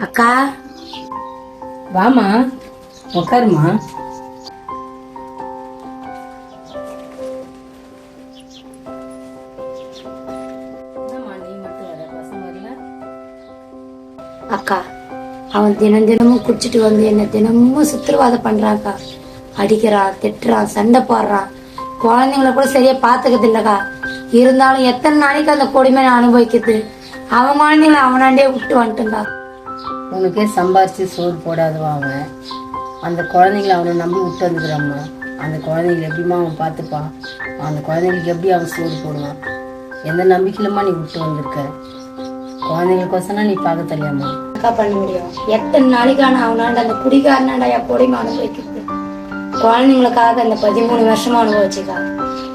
அக்கா. வாமா உட்காருமா அக்கா அவன் தினம் தினமும் குடிச்சிட்டு வந்து என்ன தினமும் சித்திரவாதம் பண்றான்க்கா அடிக்கிறான் திட்டுறான் சண்டை போடுறான் குழந்தைங்கள கூட சரியா பாத்துக்கிறது இல்லக்கா. இருந்தாலும் எத்தனை நாளைக்கு அந்த கொடுமை நான் அனுபவிக்கிறது? அவன் குழந்தைங்கள அவனாண்டே விட்டு வந்துட்டுங்கா உனக்கே சம்பாரிச்சு சோறு போடாதவா அவன். அந்த குழந்தைங்கள அவனை நம்பி விட்டு வந்துக்கிறாம்மா அந்த குழந்தைங்கள எப்படிம்மா அவன் பார்த்துப்பான் அந்த குழந்தைங்களுக்கு எப்படி அவன் சோறு போடுவான்? எந்த நம்பிக்கையிலம்மா நீ விட்டு வந்திருக்க? குழந்தைங்களுக்கோசனா நீ பார்க்க தெரியாமா. அக்கா பண்ண முடியும். எத்தனை நாளைக்கான அவனாண்ட அந்த குடிகாரனாண்டா என் கொடுமை அனுபவிக்கிறது? குழந்தைங்களுக்காக அந்த பதிமூணு வருஷமா அனுபவிச்சுக்கா.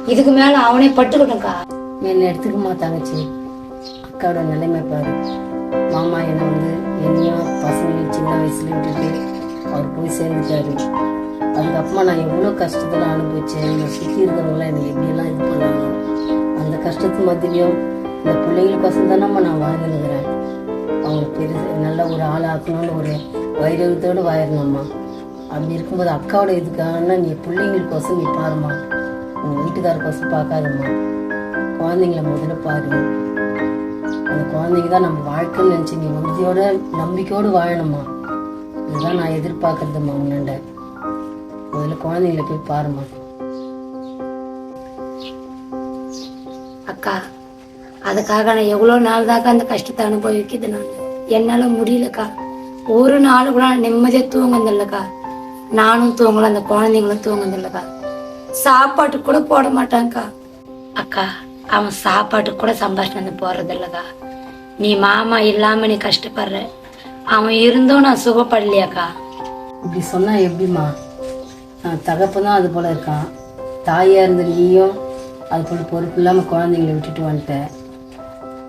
இதுக்கு மேல அவனே பட்டுக்கட்டும்க்கா என்னை எடுத்துக்குமா தங்கச்சி. அக்காவோட நிலைமை பாரு. மாமா என்னை வந்து என்னையும் பசங்களையும் சின்ன வயசுல விட்டுட்டு அவர் போய் சேர்ந்துட்டாரு. அதுக்கப்புறமா நான் எவ்வளோ கஷ்டத்தில் அனுபவிச்சேன் என்னை சுற்றி இருக்கிறவங்களாம் எனக்கு எப்படியெல்லாம் இது பண்ணாங்க அந்த கஷ்டத்து மத்தியிலையும் இந்த பிள்ளைங்களுக்கோசம் தானம்மா நான் வாழ்ந்துனுக்கிறேன் அவங்க பெருசு நல்ல ஒரு ஆளாக்கணும்னு ஒரு வைரவத்தோடு வாயிடணும்மா அப்படி இருக்கும்போது அக்காவோட இதுக்கான நீ பிள்ளைங்களுக்கோசம் நீ பாருமா உங்கள் வீட்டுக்காரக்கோசம் பார்க்காதம்மா. குழந்தைங்கள முதல்ல பாரு. அந்த குழந்தைங்க தான் நம்ம வாழ்க்கைன்னு நினச்சி நீ உறுதியோட நம்பிக்கையோடு வாழணுமா? இதுதான் நான் எதிர்பார்க்கறதுமா உன்னாண்ட. முதல்ல குழந்தைங்கள போய் பாருமா. அக்கா அதுக்காக நான் எவ்வளோ நாள் தாக்கா அந்த கஷ்டத்தை அனுபவிக்குது நான். என்னால முடியலக்கா. ஒரு நாள் கூட நான் நிம்மதியா தூங்குனதில்லக்கா. நானும் தூங்கல அந்த குழந்தைங்களும் தூங்குனதில்லக்கா. சாப்பாட்டுக்கு கூட போட மாட்டான்க்கா அக்கா அவன் சாப்பாட்டுக்கு கூட சம்பாஷணம் வந்து போறது இல்லக்கா நீ மாமா இல்லாம நீ கஷ்டப்படுற. அவன் இருந்தும் நான் சுகப்படலையாக்கா. இப்படி சொன்னா எப்படிம்மா? நான் தகப்பன் அது போல இருக்கான். தாயா இருந்த நீயும் அது போல பொறுப்பு இல்லாமல் குழந்தைங்கள விட்டுட்டு வந்துட்ட.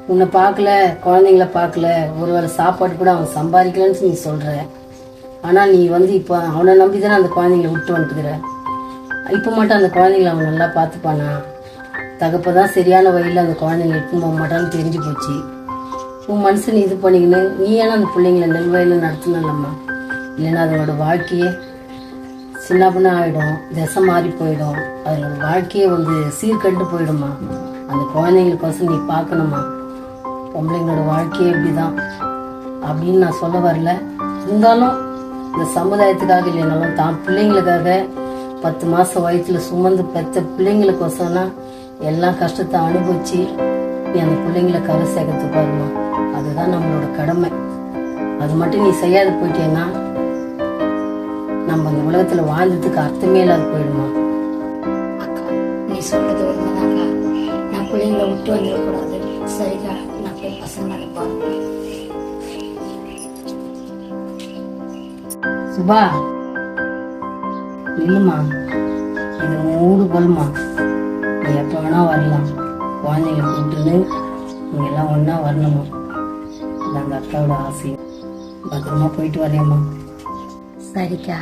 உன்னை பார்க்கல குழந்தைங்கள பார்க்கல. ஒருவேளை சாப்பாடு கூட அவன் சம்பாதிக்கலன்னு நீ சொல்ற. ஆனால் நீ வந்து இப்போ அவனை நம்பி தானே அந்த குழந்தைங்கள விட்டு வந்துட்டுக்கிற. இப்போ மட்டும் அந்த குழந்தைங்கள அவன் நல்லா பார்த்துப்பானா? தகப்ப தான் சரியான வழியில் அந்த குழந்தைங்க எடுத்துன்னு போக மாட்டான்னு தெரிஞ்சு போச்சு. உன் மனசு நீ இது பண்ணிக்கின்னு நீ ஏன்னா அந்த பிள்ளைங்கள நெல்வயலில் நடத்தணும்லம்மா. இல்லைன்னா அதனோட வாழ்க்கையே சின்ன பண்ண ஆகிடும் திசை மாறி போயிடும். அதோட வாழ்க்கையே வந்து சீர்கண்டு போயிடுமா அந்த குழந்தைங்களுக்கோசம் நீ பார்க்கணுமா பொம்பளைங்களோட வாழ்க்கையே இப்படி தான் அப்படின்னு நான் சொல்ல வரல. இருந்தாலும் இந்த சமுதாயத்துக்காக இல்லைனாலும் தான் பிள்ளைங்களுக்காக பத்து மாதம் வயிற்றில் சுமந்து பெற்ற பிள்ளைங்களுக்கோசம்னா எல்லா கஷ்டத்தை அனுபவிச்சு நீ அந்த பிள்ளைங்களை கரை சேர்க்கறது பாருமா அதுதான் நம்மளோட கடமை. அது மட்டும் நீ செய்யாத போயிட்டேன்னா நம்ம அந்த உலகத்துல வாழ்ந்ததுக்கு அர்த்தமே இல்லாத போயிடுமா அக்கா நீ சொல்றது உண்மைதான்க்கா. நான் பிள்ளைங்களை விட்டு வந்துடக்கூடாது. சரிக்கா நான் போய் பசங்க பார்ப்பேன் சுபா இல்லைம்மா இது மூடு போலுமா நீங்கள் எப்போ வேணால் வரலாம். குழந்தைங்க கூப்பிட்டுன்னு நீங்கள் எல்லாம் ஒன்றா வரணுமா? இது அந்த அக்காவோட ஆசை பத்திரமா போயிட்டு வரேம்மா சரிக்கா.